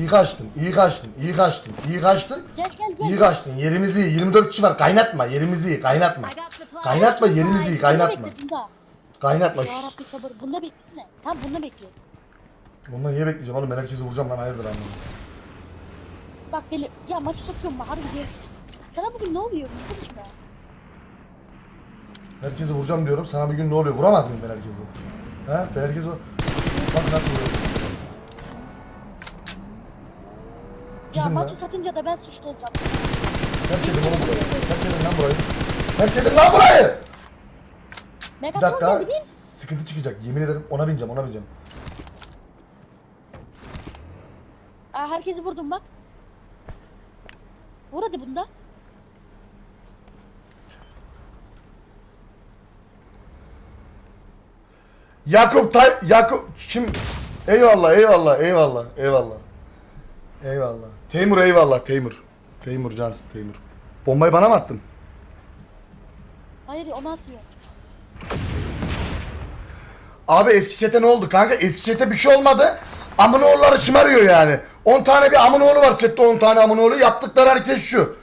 İyi kaçtın, iyi kaçtın, iyi kaçtın, iyi kaçtın. Gel gel gel. İyi kaçtın. Yerimizi iyi. 24 kişi var. Kaynatma. Yerimizi iyi. Kaynatma. Kaynatma. Yerimizi iyi. Kaynatma. Kaynatma. Ya. Rabbi sabır. Bunda bekle. Tamam bunda bekle. Bundan niye bekleyeceğim oğlum? Ben herkesi vuracağım lan. Hayırdır anladım. Bak deli. Ya maçı satıyorum bak harbi gel. Sana bugün ne oluyor? Konuşma. Herkesi vuracağım diyorum. Sana bugün ne oluyor? Vuramaz mıyım ben herkesi? He? Ben herkesi vur... Bak nasıl vuruyor. Ya Gidin maçı lan. satınca da ben suçlu olacağım. Terk edin oğlum burayı. Terk edin lan burayı. Terk edin lan burayı. Bir Megatron dakika. geldi bin. Sıkıntı çıkacak. Yemin ederim ona bineceğim. Ona bineceğim. Aa, herkesi vurdum bak. Vur hadi bunda. Yakup Tay... Yakup... Kim? Eyvallah, eyvallah, eyvallah, eyvallah. Eyvallah. Teymur eyvallah, Teymur. Teymur cansın Teymur. Bombayı bana mı attın? Hayır onu atıyor. Abi eski çete ne oldu kanka? Eski çete bir şey olmadı. Amınoğulları şımarıyor yani. 10 tane bir amınoğlu var chatte 10 tane amınoğlu. Yaptıkları hareket şu.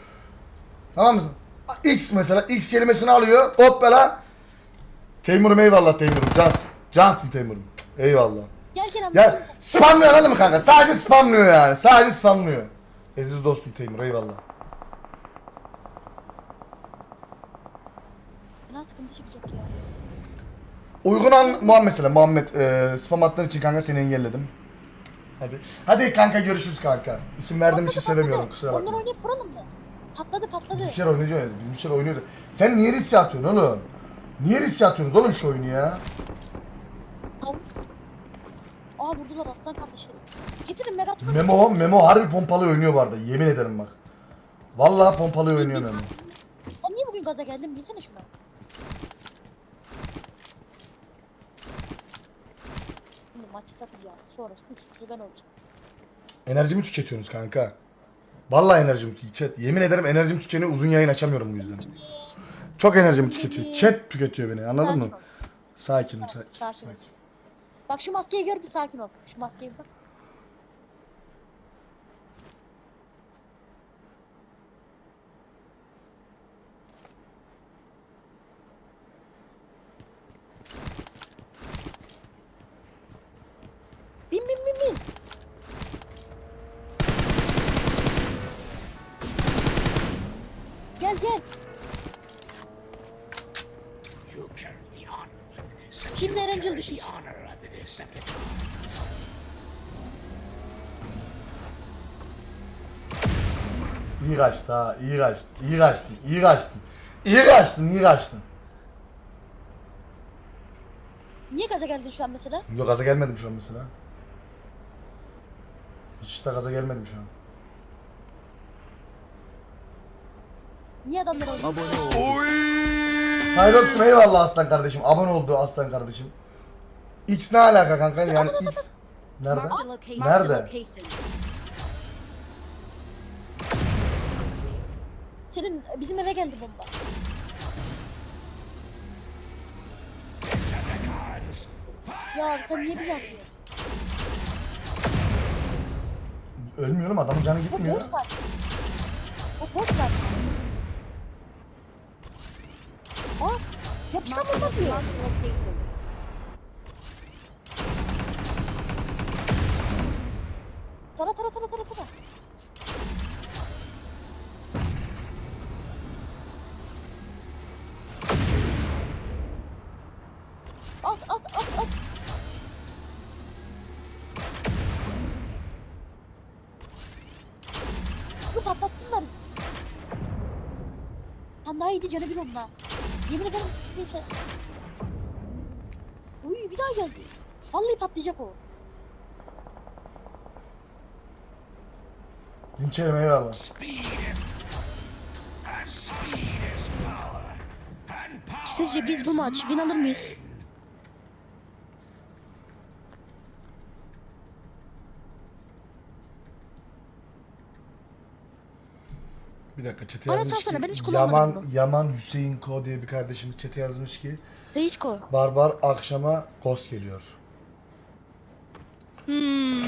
Tamam mı? X mesela X kelimesini alıyor. Hop bela. Teymurum eyvallah Teymurum. Cansın. Cansın Teymurum. Eyvallah. Gel Kerem. Ya spamlıyor anladın mı kanka? Sadece spamlıyor yani. Sadece spamlıyor. Aziz dostum Teymur eyvallah. Bana sıkıntı çıkacak ya. Uygun an Muhammed mesela Muhammed e, spam attığın için kanka seni engelledim. Hadi. Hadi kanka görüşürüz kanka. İsim verdiğim için sevemiyorum kusura Onlar bakma. oynayıp vuralım mı? Patladı patladı. Bizim içeri oynayacağız. Bizim içeri oynuyoruz. Sen niye riske atıyorsun oğlum? Niye riske atıyorsunuz oğlum şu oyunu ya? Al. Aa vurdular aslan kardeşlerim. Getirin Megatron. Memo, Memo harbi pompalı oynuyor bu arada. Yemin ederim bak. Vallahi pompalı oynuyor Memo. Sen niye bugün gaza geldin? Bilsene şuna. Şimdi maçı satacağım. Sonra suçlu ben olacağım. Enerjimi tüketiyorsunuz kanka. Vallahi enerjimi tüketiyor. Chat, yemin ederim enerjimi tükeniyor. Uzun yayın açamıyorum bu yüzden. Çok enerjimi tüketiyor. Chat tüketiyor beni. Anladın mı? Sakinim, sakin, Sakin. sakin. Bak şu maskeyi gör bir sakin ol. Şu maskeyi bak. Bin bin bin bin. Gel gel. Şimdi Erencil düşün. İyi kaçtı ha. iyi kaçtı. İyi kaçtın. iyi kaçtın. İyi kaçtın. iyi kaçtın. Niye gaza geldin şu an mesela? Yok gaza gelmedim şu an mesela. Hiç de gaza gelmedim şu an. Niye adamlar oynuyor? Cyrox'um eyvallah aslan kardeşim. Abone oldu aslan kardeşim. X ne alaka kanka? Yani X. Nerede? Nerede? Senin bizim eve geldi bomba. Ya sen niye bizi atıyorsun? Ölmüyorum adamın canı gitmiyor. boş ver. O boş ver. Aa, yapışkan bomba diyor. Sen daha iyiydi canı bir onunla. Yemin ederim neyse. Uy bir daha geldi. Vallahi patlayacak o. Dinçerim eyvallah. Sizce biz bu maç win alır mıyız? Bir dakika çete yazmış ki ben hiç Yaman, bunu. Yaman Hüseyin Ko diye bir kardeşimiz çete yazmış ki Reis ko. Barbar akşama ghost geliyor. Hmm.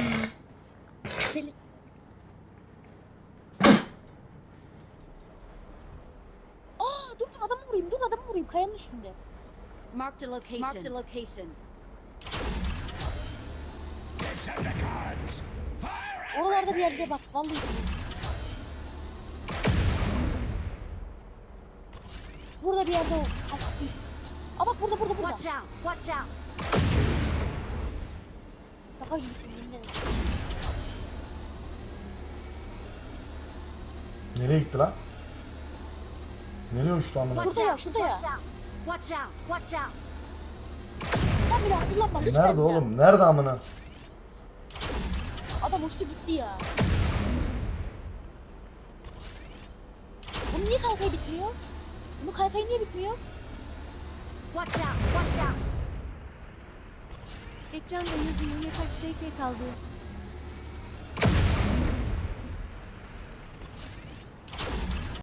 Aa dur dur adamı vurayım dur adamı vurayım kayanın üstünde. Marked a location. Marked a location. Oralarda bir yerde bak vallahi. Bir yerde o. Kaçtı. Aa bak burada burada burada. Watch out. Watch out. Yemin ederim. Nereye gitti lan? Nereye uçtu amına? Watch Şurada ya, out. şurada ya. Watch out. Watch out. Watch out. Sen bile hatırlatma lütfen Nerede ya. oğlum? Nerede amına? Adam uçtu gitti ya. Bunun niye kaykayı bitmiyor? Bunun kaykayı niye bitmiyor? Watch out. Watch out. Ekranda yazıyor ne kaç kaldı.